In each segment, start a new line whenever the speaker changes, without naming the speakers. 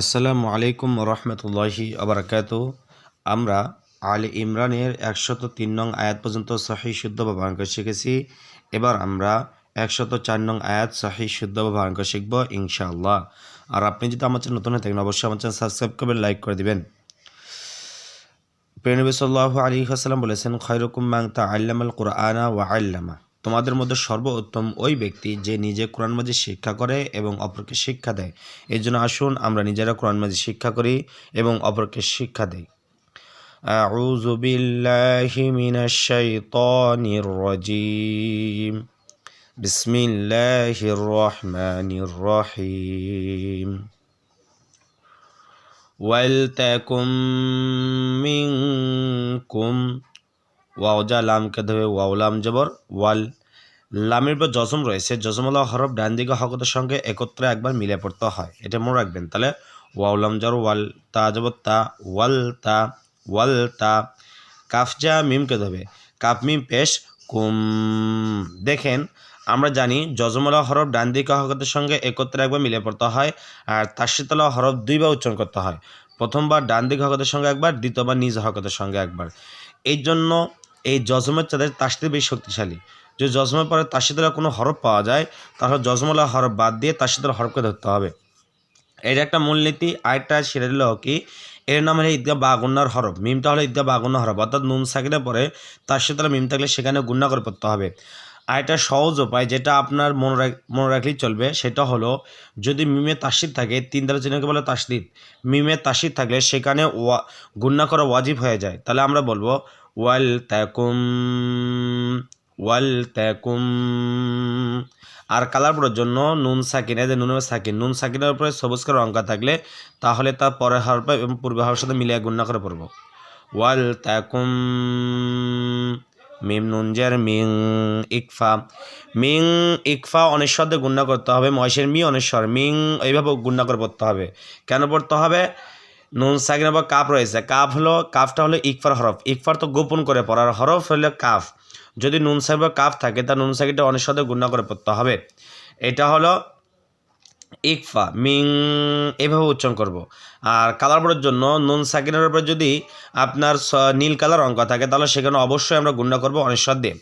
আসসালামু আলাইকুম রহমতুল্লাহি আবরাকাত আমরা আলী ইমরানের একশত তিন নং আয়াত পর্যন্ত সহি শুদ্ধ বানান শিখেছি। এবার আমরা একশত চার নং আয়াত সহি শুদ্ধ বানান শিখব ইনশাআল্লাহ। আর আপনি যদি আমার চ্যানেল নতুন হয়ে থাকেন, অবশ্যই আমার চ্যানেল সাবস্ক্রাইব করবেন, লাইক করে দিবেন। প্রেনবী সাল্লাহ আলী হাসালাম বলেছেন খৈরকুম মাংতা আল্লামাল কোরআনা ওয়া আল্লামা। তোমাদের মধ্যে সর্বোত্তম ওই ব্যক্তি যে নিজে কোরআন মাঝে শিক্ষা করে এবং অপরকে শিক্ষা দেয় এই জন্য আসুন আমরা নিজেরা কোরআন মাঝে শিক্ষা করি এবং অপরকে শিক্ষা দেই أعوذ بالله من الشيطان الرجيم بسم الله الرحمن الرحيم ولتكن منكم ওয়াও যা লামকে ধরে ওয়াও লাম জবর, ওয়াল লামের পর জজম রয়েছে। জজমলা হরফ ডান দিকে হকতের সঙ্গে একত্রে একবার মিলে পড়তে হয়। এটা মনে রাখবেন। তাহলে ওয়াও লাম জর ওয়াল তা জবর, তা, ওয়াল তা ওয়াল তা। কাফ যা মিমকে ধরবে কাফ মিম পেশ কুম। দেখেন, আমরা জানি জজমলা হরফ ডান দিকে হকতের সঙ্গে একত্রে একবার মিলে পড়তে হয় আর তাসিতলা হরফ দুইবার উচ্চারণ করতে হয়। প্রথমবার ডান দিক হকতের সঙ্গে একবার, দ্বিতীয়বার নিজ হকতের সঙ্গে একবার। এই জন্য এই জজমের চাঁদের তাসতে বেশি শক্তিশালী। যদি জজমের পরে তাসিদলা কোনো হরফ পাওয়া যায়, তাহলে জজমলা হরফ বাদ দিয়ে তাসিদলা হরফকে ধরতে হবে। এটা একটা মূলনীতি, আরেকটা সেটা হলো কি, এর নাম হলো ঈদগা বা গুন্নার হরফ। মিমটা হলো ঈদগা বা গুন্না হরফ, অর্থাৎ নুন সাকিনের পরে তার সাথে মিম থাকলে সেখানে গুন্না করে পড়তে হবে। আর একটা সহজ উপায় যেটা আপনার মনে রাখ, মনে রাখলেই চলবে, সেটা হলো যদি মিমে তাসিদ থাকে, তিন দ্বারা চিহ্নকে বলে তাসদিদ। মিমে তাসিদ থাকলে সেখানে ওয়া গুন্না করা ওয়াজিব হয়ে যায়। তাহলে আমরা বলব ওয়াল ত্যাকুম ওয়াল ত্যাকুম আর কালার পড়ার জন্য নুন সাকিনে, যে নুনের সাকিন, নুন সাকিনের উপরে সবুজ অঙ্কা থাকলে তাহলে তা পরে হওয়ার পর এবং পূর্বে হওয়ার সাথে মিলিয়ে গুণনা করে পড়ব। ওয়াল ত্যাকুম মিম নুনজের মিং ইকফা। মিং ইকফা অনেশ্বর দিয়ে গুণনা করতে হবে মহেশের মি অনেশ্বর মিং এইভাবে গুণনা করে পড়তে হবে। কেন পড়তে হবে? নুন সাকিনের পর কাপ রয়েছে কাপ হলো কাফটা হলো ইকফার হরফ ইকফার তো গোপন করে পড়ার হরফ হলো কাফ। যদি নুন সাহেব কাফ থাকে, তা নুন সাকিটা অনেক সাথে গুণা করে পড়তে হবে। এটা হলো ইকফা, মিং এভাবে উচ্চারণ করব আর কালার বোর্ডের জন্য নুন সাকিনের উপরে যদি আপনার নীল কালার অঙ্ক থাকে, তাহলে সেখানে অবশ্যই আমরা গুণা করব অনেশ্বর দিয়ে।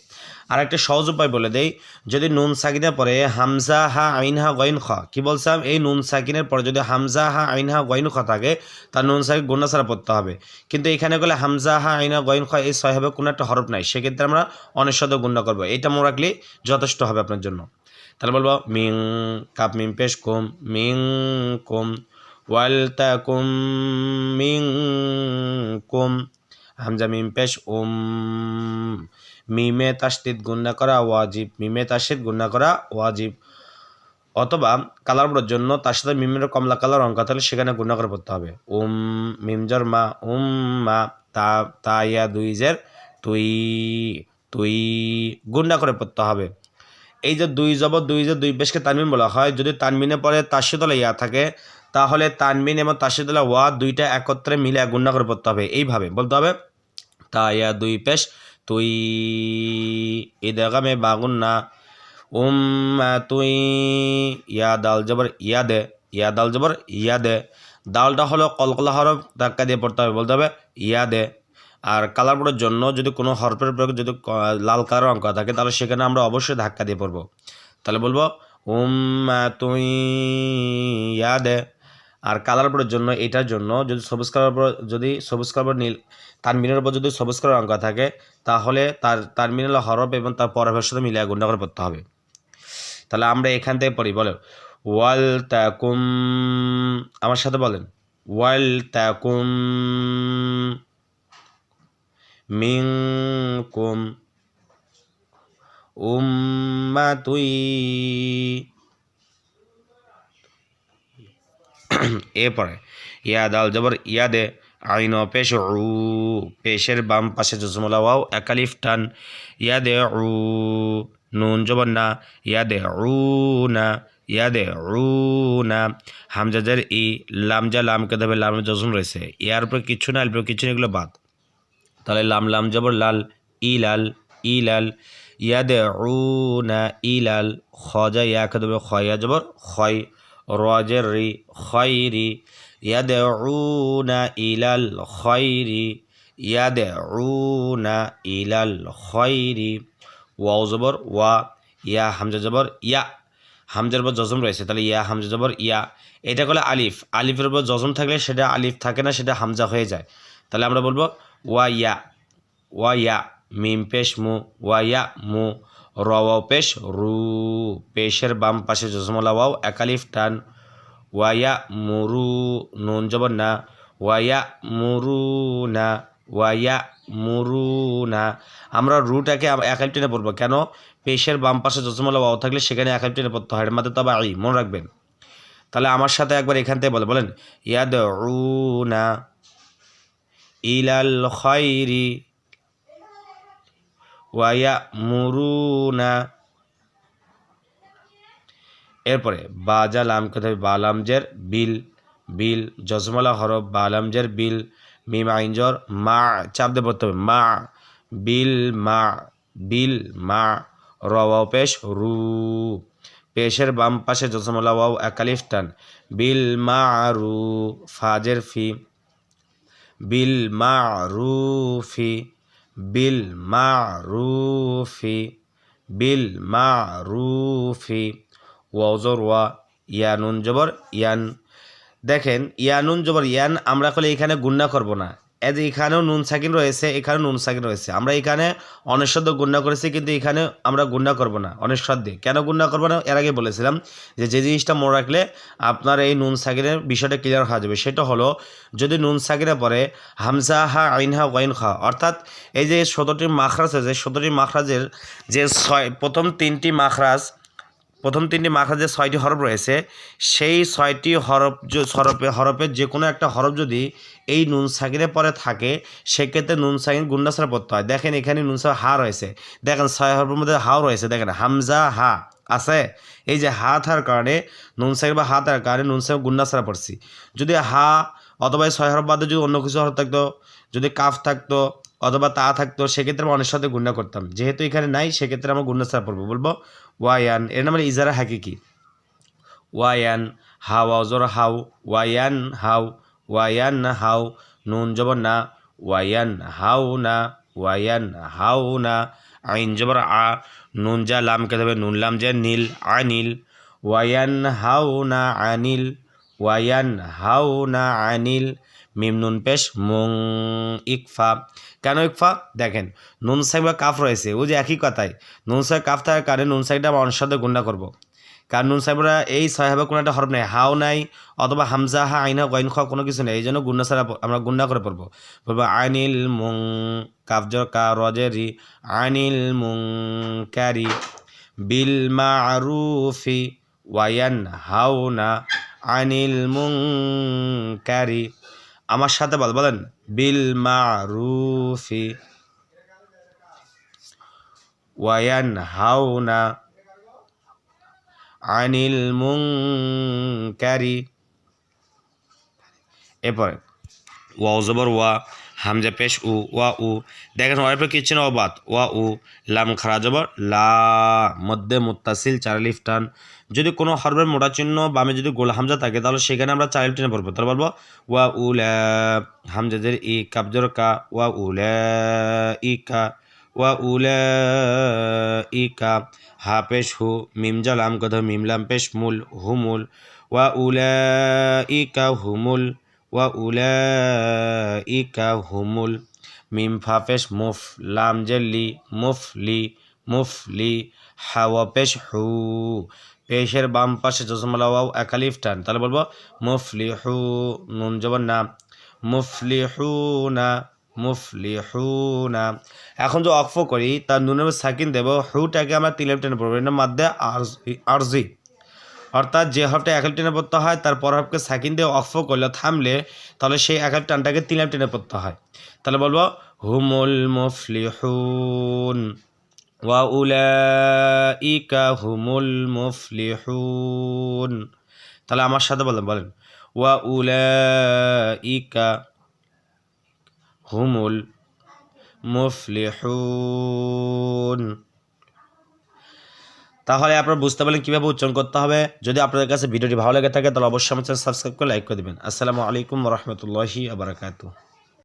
আর একটা সহজ উপায় বলে দেই, যদি নুন সাকিনের পরে হামজা হা আইন হা গইন খ। কি বলছিলাম? এই নুন সাকিনের পরে যদি হামজা হা আইন হা গইন খ থাকে, তার নুন সাকিন গুণা ছাড়া পড়তে হবে। কিন্তু এখানে গেলে হামজা হা আইন হা গইন খ, এই ছয় হবে কোনো একটা হরফ নাই। সেক্ষেত্রে আমরা দিয়ে গুণা করব। এটা মনে রাখলে যথেষ্ট হবে আপনার জন্য। তাহলে বলব, মিং কাপ মিম পেশ কুম, মিং কুম, ওয়াল তা কুম, মিং কুম, হামজা মিম পেশ উম। মিমে তাসদিদ গুন্না করা ওয়াজিব, মিমে তাসদিদ গুন্না করা ওয়াজিব। অথবা কালার পড়ার জন্য তার সাথে মিমের কমলা কালার অঙ্ক তাহলে সেখানে গুণা করে পড়তে হবে। উম মিমজর মা, উম, মা, তা তা, ইয়া, দুই, জের, তুই তুই গুন্ডা করে পড়তে হবে। এই যে দুই জব দুই যে দুই বেশকে তানমিন বলা হয়, যদি তানমিনে পরে তাসিদলা ইয়া থাকে, তাহলে তানমিন এবং তাসিদলা ওয়া দুইটা একত্রে মিলে গুন্ডা করে পড়তে হবে। এইভাবে বলতে হবে, তা, ইয়া, দুই, পেশ তুই ইদগামে বাগুন না। উম তুই ইয়া দাল জবর ইয়া দে, ইয়া দাল জবর ইয়া দে। দালটা হলো কলকলা হরফ, ধাক্কা দিয়ে পড়তে হবে, বলতে হবে ইয়া দে। আর কালার জন্য যদি কোনো হরফের প্রয়োগ যদি লাল কালার অঙ্ক থাকে, তাহলে সেখানে আমরা অবশ্যই ধাক্কা দিয়ে পড়ব। তাহলে বলব উম তুই ইয়া দে। আর কালার বোর্ডের জন্য, এটার জন্য যদি সবুজ কালার উপর যদি সবুজ কালার উপর নীল তানমিনের উপর যদি সবুজ কালার অঙ্ক থাকে, তাহলে তার তানমিনের হরফ এবং তার পরফের সাথে মিলিয়ে গুণা করে পড়তে হবে। তাহলে আমরা এখান থেকে পড়ি, বলো। ওয়াল তাকুম, আমার সাথে বলেন। ওয়াল তাকুম মিনকুম উম্মাতুই এরপরে ইয়া দাল জবর, ইয়াদে আইন পেশ উ পেশের বাম পাশে জসমলা ওয়াও একালিফ টান, ইয়াদে উ, নুন জবর না, ইয়াদে উ না, ইয়াদে উ না, হামজাজের ই লামজা লামকে দেবে লামের জজম রয়েছে, ইয়ার উপরে কিছু না, এর কিছু না, এগুলো বাদ। তাহলে লাম লাম জবর, লাল, ই লাল ই লাল, ইয়াদে না, ই লাল খজা ইয়াকে দেবে খয়া জবর খয় খয় রি ইয়াদউনা ইলাল খয়রি ইয়াদউনা ইলাল খয়রি ওয়াও জবর, ওয়া, ইয়া, হামজা জবর, ইয়া। হামজার উপর জজম রয়েছে, তাহলে ইয়া, হামজা জবর, ইয়া। এটা করলে আলিফ। আলিফের উপর জজম থাকলে সেটা আলিফ থাকে না, সেটা হামজা হয়ে যায়। তাহলে আমরা বলব, ওয়া, ইয়া ওয়া, ইয়া, মিম, পেশ, মু, ওয়া, ইয়া, মু। র ওয়াও পেশ, রু পেশের বাম পাশে জজমলা ওয়াও একালিফ টান। ওয়াইয়া মুরু নুন জবর না। ওয়াইয়া মুরু না। ওয়াইয়া মুরু না। আমরা রুটাকে একাল টেনে পড়ব। কেন? পেশের বাম পাশে জজমলা ওয়াও থাকলে সেখানে একাল টেনে পড়তে হয়। মাঝে তবে আই, মনে রাখবেন। তাহলে আমার সাথে একবার এখান থেকে বলে, বলেন ইয়াদ না ইলাল খয়রি ওয়াইয়া মুরুনা এরপরে লাম কথা বালামজের বিল বিল, জজমলা হরফ বালামজের বিল, মিম আইনজর মা, চাপ পড়তে হবে, মা, বিল মা বিল, মা, রওয়াও, পেশ, রু। পেশের বাম পাশে জসমলা ওয়াও একালিফ টান। বিল, মা, রু ফাজের ফি। বিল, মা রুফি বিল মারুফি বিল মারুফি ওয়াজর ওয়া ইয়ানুন জবর, ইয়ান। দেখেন ইয়ানুন জবর, ইয়ান আমরা কলে এখানে গুন্না করব না। এখানেও নুন সাকিন রয়েছে, এখানেও নুন সাকিন রয়েছে। আমরা এখানে অনেশ্বদ্য গুন্না করেছি, কিন্তু এখানে আমরা গুন্না করব না, অনেশ্বদ্যে। কেন গুন্না করব না? এর আগে বলেছিলাম যে যে জিনিসটা মনে রাখলে আপনার এই নুন সাকিনের বিষয়টা ক্লিয়ার হয়ে যাবে। সেটা হলো, যদি নুন সাকিনে পরে হামজা হা আইন হা ওয়াইন খা, অর্থাৎ এই যে সতেরোটি মাখরাজ আছে, সতেরোটি মাখরাজের যে ছয়, প্রথম তিনটি মাখরাজ প্রথম তিনটি মাখরাজের ছয়টি হরফ রয়েছে, সেই ছয়টি হরফ হরফে হরফের যে কোনো একটা হরফ যদি এই নুন সাকিনের পরে থাকে, সেক্ষেত্রে নুন সাকিন গুন্ডাসারা পড়তে হয়। দেখেন এখানে নুন সাকিন হা রয়েছে। দেখেন ছয় হরফের মধ্যে হাও রয়েছে। দেখেন, হামজা, হা, আছে? এই যে হা থাকার কারণে নুন সাকিন বা হা থাকার কারণে নুন সাকিন গুন্ডাসারা পড়ছি। যদি হা অথবা ছয় হরফ বাদে যদি অন্য কিছু হরফ থাকতো, যদি কাফ থাকতো অথবা তা থাকতো, সেক্ষেত্রে আমরা অনেক সাথে গুন্ডা করতাম। যেহেতু এখানে নাই, সেক্ষেত্রে আমরা গুন্ডা ছাড়া পড়ব। বলব ওয়ায়ান এর নাম ইজারা হাকিকি ওয়ায়ান হাও অজর হাউ ওয়ায়ান হাউ ওয়ায়ান হাউ নুন, জবর, না। ওয়ায়ান হাউ না। ওয়ায়ান হাউ না। আইন, জবর, আ। নুন, যা, লাম, কে দেবে নুন, লাম, যে, নীল, আনিল। ওয়ায়ান হাউ না, আনিল। ওয়ায়ান হাউ না, আনিল। মিম নুন পেশ, মুং ইকফা। কেন ইকফা? দেখেন, নুন সাই বা কাফ রয়েছে, ও যে একই কথাই। নুন সাই কাফ থাকার কারণে নুন সাইটা আমরা সাথে গুন্ডা করব। কারণ নুন সাহেবরা এই সাহেবা কোনো একটা হরফ নেই, হাও নাই, অথবা হামজা, হা, আইনা গইন খাওয়া কোনো কিছু নেই এই জন্য গুন্ডা ছাড়া আমরা গুন্ডা করে পড়ব। বলব আইনিল মুং কাফজর কা রজেরি আইনিল মুং ক্যারি বিল মা আরুফি ওয়ায়ান হাওনা আনিল মুং ক্যারি আমার সাথে বল বলেন। বিল মারুফি ওয়ায়ান হাওনা আনিল মুংকারি এরপরে ওয়া জবর ওয়া। হামজা পেশ, উ, ওয়া, উ। দেখেন ওয়ার পর কিচ্ছু না অবাত ওয়া, উ, লাম, খারা, জবর, লা, মধ্যে মুত্তাসিল, চার লিফ টান। যদি কোনো হরফের মোটা চিহ্ন বামে যদি গোল হামজা থাকে, তাহলে সেখানে আমরা চার টেনে পড়ব। তাহলে বলব, ওয়া উল হামজাদের ই কাবজর কা। ওয়া উল ই, কা। ওয়া উল ই, কা। হা, পেশ, হু মিমজা লাম কথা মিমলাম পেশ, মুল হুমুল ওয়া উল ই, কা হুমুল ওয়া হুমুল মিম পেশ মুফ, লাম জেলি মুফলি মুফলি হাওয়া পেশ হু, পেশের বাম পাশে জসমলা ওয়াও একালিফ টান। তাহলে বলব মুফলি হু, নুন জবর না মুফলি হু না মুফলি হু না। এখন যে অক্ফ করি, তার নুনের সাকিন দেব হুটাকে আমরা তিলেপ টেনে পড়ব। এটার মধ্যে আরজি। অর্থাৎ যে হরফটা একাল টেনে পড়তে হয়, তার পর হরফকে সাকিন দিয়ে অক্ফ করলে থামলে তাহলে সেই একাল টানটাকে তিলেপ টেনে পড়তে হয়। তাহলে বলব, হুমুল মুফলিহুন ওয়াউলাইকা হুমুল মুফলিহুন। তাহলে আমার সাথে বলেন বলেন ওয়াউলাইকা হুমুল মুফলিহুন। তাহলে আপনারা বুঝতে পারলেন কীভাবে উচ্চারণ করতে হবে। যদি আপনাদের কাছে ভিডিওটি ভালো লেগে থাকে, তাহলে অবশ্যই আমার চ্যানেল সাবস্ক্রাইব করে লাইক করে দেবেন। আসসালামু আলাইকুম রহমতুল্লাহি আবরাকাতু